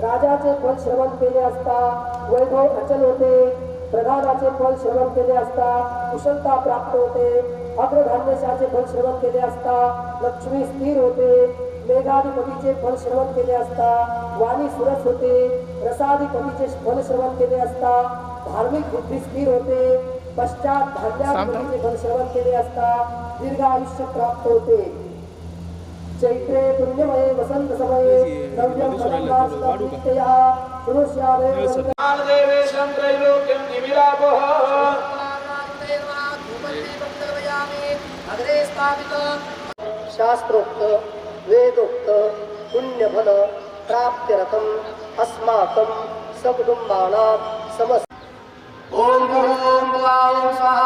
राजाचे फल श्रवण केले असता वैभव अचल होते. प्रधानाचे फल श्रवण केले असता कुशलता प्राप्त होते. अग्रधान्यशाचे फल श्रवण केले असता लक्ष्मी स्थिर होते. मेघाधिपतीचे फल श्रवण केले असता वाणी सुरस होते. रसाधिपतीचे फल श्रवण केले असता धार्मिक बुद्धी स्थिर होते. पश्चात धान्याधिपतीचे फल श्रवण केले असता दीर्घ आयुष्य प्राप्त होते. चैत्रे पुण्यमये वसंत समये नव्यं पुरुष्यावे देवे शास्त्रोक्त वेदोक्त पुण्यफल प्राप्तिरतम् अस्माकं सकुटुम्बानां समस्त ओम गुरु ॐ स्वाहा।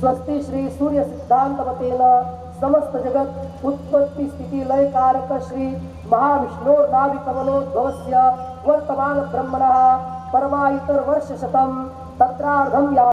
स्वस्ती श्री सूर्य सिद्धांतमतेन समस्त जगत उत्पत्ति स्थिति लय कारक श्री महाविष्णोर वर्तमान ब्रह्मणः परमा वर्ष शतम तत्रार्धम या